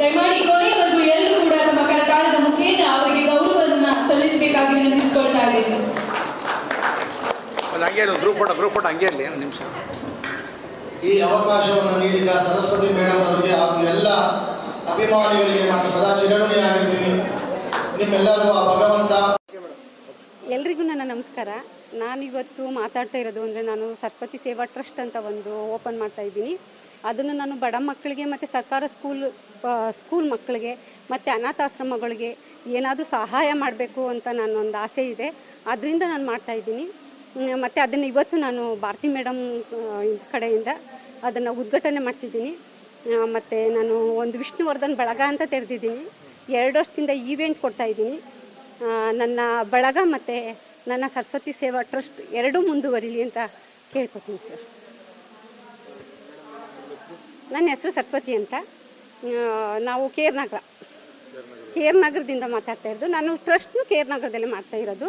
ದಯಮಾಡಿ ಕೊನೆಯವರೆಗೂ ಎಲ್ಲರೂ ಕೂಡ ತಮ್ಮ ಕರತಾಳದ ಮುಖೇನ ಅವರಿಗೆ ಗೌರವವನ್ನ ಸಲ್ಲಿಸಬೇಕಾಗಿ ವಿನಂತಿಸಿಕೊಳ್ತಾ ಇದ್ದೇನೆ. ಒಂದು ಹಂಗೆ ಇರು, ಗ್ರೂಪ್ ಫೋಟೋ ಫೋಟೋ ಹಂಗೆ ಇರಲಿ ಒಂದು ನಿಮಿಷ. ಈ ಅವಕಾಶವನ್ನು ನೀಡಿದ ಸರಸ್ವತಿ ಮೇಡಮ್ ಅವರಿಗೆ ಹಾಗೂ ಎಲ್ಲ ಅಭಿಮಾನಿಗಳಿಗೆ ನಾನು ಸದಾ ಚಿರಋಣಿಯಾಗಿರ್ತೀನಿ. ನಿಮ್ಮೆಲ್ಲರಿಗೂ ಆ ಭಗವಂತ ಎಲ್ರಿಗೂ ನನ್ನ ನಮಸ್ಕಾರ. ನಾನಿವತ್ತು ಮಾತಾಡ್ತಾ ಇರೋದು ಅಂದರೆ ನಾನು ಸರಸ್ವತಿ ಸೇವಾ ಟ್ರಸ್ಟ್ ಅಂತ ಒಂದು ಓಪನ್ ಮಾಡ್ತಾ ಇದ್ದೀನಿ. ಅದನ್ನು ನಾನು ಬಡ ಮಕ್ಕಳಿಗೆ ಮತ್ತು ಸರ್ಕಾರ ಸ್ಕೂಲ್ ಸ್ಕೂಲ್ ಮಕ್ಕಳಿಗೆ ಮತ್ತು ಅನಾಥಾಶ್ರಮಗಳಿಗೆ ಏನಾದರೂ ಸಹಾಯ ಮಾಡಬೇಕು ಅಂತ ನಾನೊಂದು ಆಸೆ ಇದೆ. ಅದರಿಂದ ನಾನು ಮಾಡ್ತಾ ಇದ್ದೀನಿ. ಮತ್ತು ಅದನ್ನು ಇವತ್ತು ನಾನು ಭಾರತಿ ಮೇಡಮ್ ಕಡೆಯಿಂದ ಅದನ್ನು ಉದ್ಘಾಟನೆ ಮಾಡಿಸಿದ್ದೀನಿ. ಮತ್ತು ನಾನು ಒಂದು ವಿಷ್ಣುವರ್ಧನ್ ಬಳಗ ಅಂತ ತೆರೆದಿದ್ದೀನಿ. ಎರಡು ವರ್ಷದಿಂದ ಈವೆಂಟ್ ಕೊಡ್ತಾ ಇದ್ದೀನಿ. ನನ್ನ ಬಳಗ ಮತ್ತು ನನ್ನ ಸರಸ್ವತಿ ಸೇವಾ ಟ್ರಸ್ಟ್ ಎರಡೂ ಮುಂದುವರಿಲಿ ಅಂತ ಕೇಳ್ಕೊತೀನಿ ಸರ್. ನನ್ನ ಹೆಸರು ಸರಸ್ವತಿ ಅಂತ. ನಾವು ಕೇರ್ ನಗರ ಕೇರ್ ನಗರದಿಂದ ಮಾತಾಡ್ತಾ ಇರೋದು. ನಾನು ಟ್ರಸ್ಟ್ನು ಕೇರ್ ನಗರದಲ್ಲೇ ಮಾಡ್ತಾ ಇರೋದು.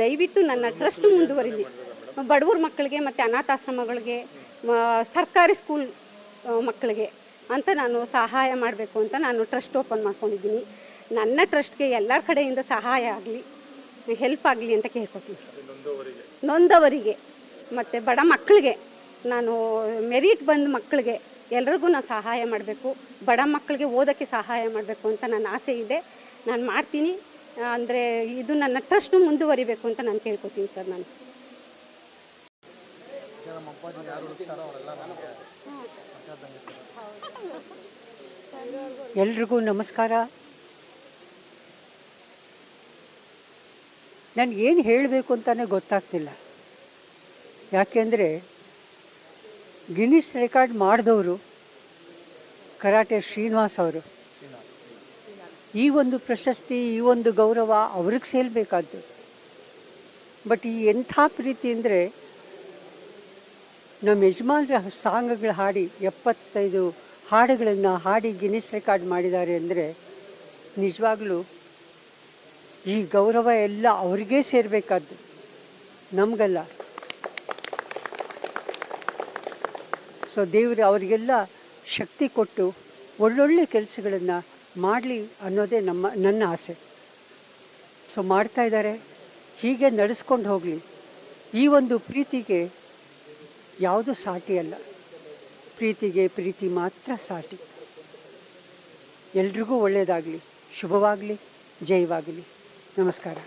ದಯವಿಟ್ಟು ನನ್ನ ಟ್ರಸ್ಟ್ ಮುಂದುವರಿಲಿ. ಬಡವ್ರ ಮಕ್ಕಳಿಗೆ ಮತ್ತು ಅನಾಥಾಶ್ರಮಗಳಿಗೆ ಸರ್ಕಾರಿ ಸ್ಕೂಲ್ ಮಕ್ಕಳಿಗೆ ಅಂತ ನಾನು ಸಹಾಯ ಮಾಡಬೇಕು ಅಂತ ನಾನು ಟ್ರಸ್ಟ್ ಓಪನ್ ಮಾಡ್ಕೊಂಡಿದ್ದೀನಿ. ನನ್ನ ಟ್ರಸ್ಟ್ಗೆ ಎಲ್ಲ ಕಡೆಯಿಂದ ಸಹಾಯ ಆಗಲಿ ಹೆಲ್ಪ್ ಆಗಲಿ ಅಂತ ಕೇಳ್ಕೊತೀನಿ. ನೊಂದವರಿಗೆ. ಮತ್ತು ಬಡ ಮಕ್ಕಳಿಗೆ ನಾನು ಮೆರಿಟ್ ಬಂದ ಮಕ್ಕಳಿಗೆ ಎಲ್ರಿಗೂ ನಾನು ಸಹಾಯ ಮಾಡಬೇಕು. ಬಡ ಮಕ್ಕಳಿಗೆ ಓದೋಕ್ಕೆ ಸಹಾಯ ಮಾಡಬೇಕು ಅಂತ ನನ್ನ ಆಸೆ ಇದೆ. ನಾನು ಮಾಡ್ತೀನಿ. ಅಂದರೆ ಇದು ನನ್ನ ಟ್ರಸ್ಟ್ ಮುಂದುವರಿಬೇಕು ಅಂತ ನಾನು ಕೇಳ್ಕೊತೀನಿ ಸರ್ ನಾನು. ಎಲ್ರಿಗೂ ನಮಸ್ಕಾರ. ನಾನು ಏನು ಹೇಳಬೇಕು ಅಂತಲೇ ಗೊತ್ತಾಗ್ತಿಲ್ಲ. ಯಾಕೆಂದರೆ ಗಿನ್ನಿಸ್ ರೆಕಾರ್ಡ್ ಮಾಡಿದವರು ಕರಾಟೆ ಶ್ರೀನಿವಾಸ್ ಅವರು. ಈ ಒಂದು ಪ್ರಶಸ್ತಿ, ಈ ಒಂದು ಗೌರವ ಅವ್ರಿಗೆ ಸೇಲ್ಬೇಕಾದ್ದು ಬಟ್ ಈ ಎಂಥ ಪ್ರೀತಿ ಅಂದರೆ ನಮ್ಮ ಯಜಮಾನ್ರ ಸಾಂಗ್ಗಳು ಹಾಡಿ, ಎಪ್ಪತ್ತೈದು ಹಾಡುಗಳನ್ನು ಹಾಡಿ ಗಿನ್ನಿಸ್ ರೆಕಾರ್ಡ್ ಮಾಡಿದ್ದಾರೆ ಅಂದರೆ ನಿಜವಾಗ್ಲೂ ಈ ಗೌರವ ಎಲ್ಲ ಅವ್ರಿಗೇ ಸೇರಬೇಕಾದ್ದು. ನಮಗಲ್ಲ. ಸೊ ದೇವರು ಅವರಿಗೆಲ್ಲ ಶಕ್ತಿ ಕೊಟ್ಟು ಒಳ್ಳೊಳ್ಳೆ ಕೆಲಸಗಳನ್ನು ಮಾಡಲಿ ಅನ್ನೋದೇ ನಮ್ಮ, ನನ್ನ ಆಸೆ. ಸೊ ಮಾಡ್ತಾ ಇದ್ದಾರೆ. ಹೀಗೆ ನಡೆಸ್ಕೊಂಡು ಹೋಗಲಿ. ಈ ಒಂದು ಪ್ರೀತಿಗೆ ಯಾವುದು ಸಾಟಿ ಅಲ್ಲ. ಪ್ರೀತಿಗೆ ಪ್ರೀತಿ ಮಾತ್ರ ಸಾಟಿ. ಎಲ್ರಿಗೂ ಒಳ್ಳೆಯದಾಗಲಿ ಶುಭವಾಗಲಿ. ಜಯವಾಗಲಿ ನಮಸ್ಕಾರ.